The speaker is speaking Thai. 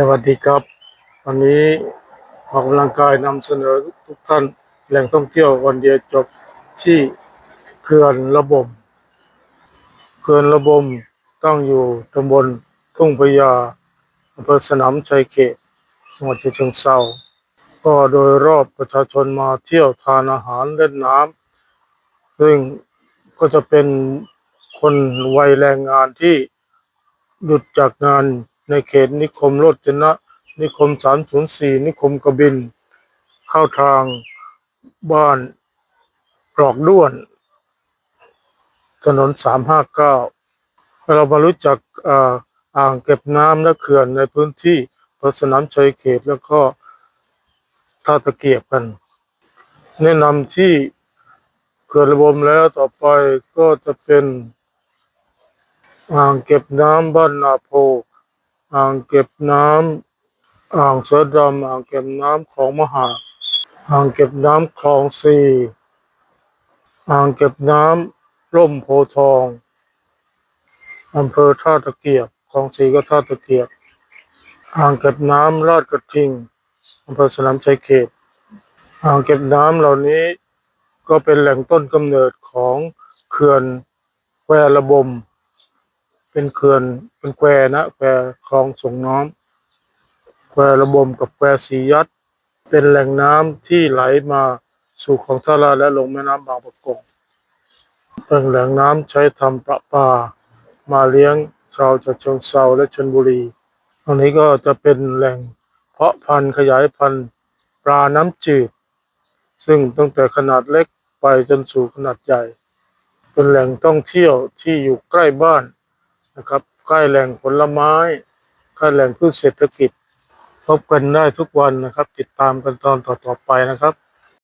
สวัสดีครับ วันนี้ออกกำลังกายนำเสนอทุกท่านแหล่งท่องเที่ยววันเดียวจบที่เขื่อนระบมเขื่อนระบมตั้งอยู่ตำบลทุ่งพญาอำเภอสนามชัยเขตจังหวัดเชิงเทราก็โดยรอบประชาชนมาเที่ยวทานอาหารเล่นน้ำซึ่งก็จะเป็นคนวัยแรงงานที่หยุดจากงาน ในเขตนิคมโรจนะ นิคม 304 นิคมกบิน เข้าทางบ้านกรอกด้วน ถนน 359 เรามารู้จักอ่าอ่างเก็บน้ำและเขื่อนในพื้นที่พระสนามชัยเขตแล้วก็ท่าตะเกียบกัน แนะนำที่เขื่อนระบมแล้วต่อไปก็จะเป็นอ่างเก็บน้ำบ้านนาโพ อ่างเก็บน้ำอ่างเสือดำอ่างเก็บน้ำของมหาอ่างเก็บน้ำคลองสี่อ่างเก็บน้ำร่มโพทองอำเภอท่าตะเกียบคลองสี่ก็ท่าตะเกียบอ่างเก็บน้ำลาดกระทิงอำเภอสนามชัยเขตอ่างเก็บน้ำเหล่านี้ก็เป็นแหล่งต้นกำเนิดของเขื่อนแควระบม เป็นเขื่อนเป็นแควนะแควคลองส่งน้ำแควระบมกับแควสียัดเป็นแหล่งน้ำที่ไหลมาสู่ของท่าราและลงแม่น้ำบางประกงเป็นแหล่งน้ำใช้ทำประปา มาเลี้ยงชาวจากเชิงเซาและชลบุรีตรงนี้ก็จะเป็นแหล่งเพาะพันธุ์ขยายพันธุ์ปลาน้ำจืด ซึ่งตั้งแต่ขนาดเล็กไปจนสู่ขนาดใหญ่ เป็นแหล่งท่องเที่ยวที่อยู่ใกล้บ้าน นะครับใกล้แหล่งผลไม้ใกล้แหล่งพืชเศรษฐกิจ พบกันได้ทุกวันนะครับ ติดตามกันตอนต่อๆไปนะครับ